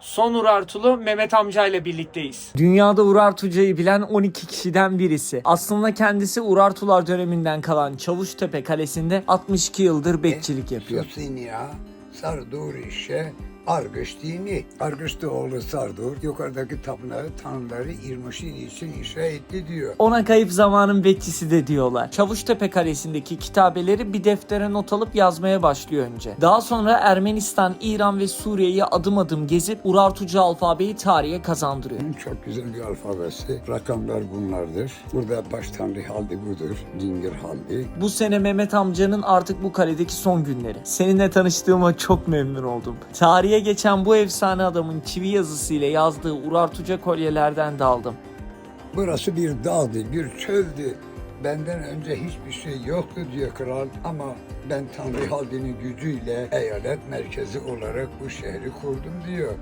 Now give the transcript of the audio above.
Son Urartulu Mehmet amca ile birlikteyiz. Dünyada Urartuca'yı bilen 12 kişiden birisi. Aslında kendisi Urartular döneminden kalan Çavuştepe Kalesi'nde 62 yıldır bekçilik yapıyor. Sardur işe Argış dini. Argış da oğlu Sardur yukarıdaki tapınağı tanrıları İrmişin için inşa etti diyor. Ona kayıp zamanın bekçisi de diyorlar. Çavuştepe Kalesi'ndeki kitabeleri bir deftere not alıp yazmaya başlıyor önce. Daha sonra Ermenistan, İran ve Suriye'yi adım adım gezip Urartuca alfabeyi tarihe kazandırıyor. Çok güzel bir alfabesi. Rakamlar bunlardır. Burada baş tanrı haldi budur. Dingir haldi. Bu sene Mehmet amcanın artık bu kaledeki son günleri. Seninle tanıştığıma çok memnun oldum. Tarihe geçen bu efsane adamın çivi yazısıyla yazdığı Urartuca kolyelerden de aldım. Burası bir dağdı, bir çöldü. Benden önce hiçbir şey yoktu diyor kral ama ben Tanrı Haldi'nin gücüyle eyalet merkezi olarak bu şehri kurdum diyor.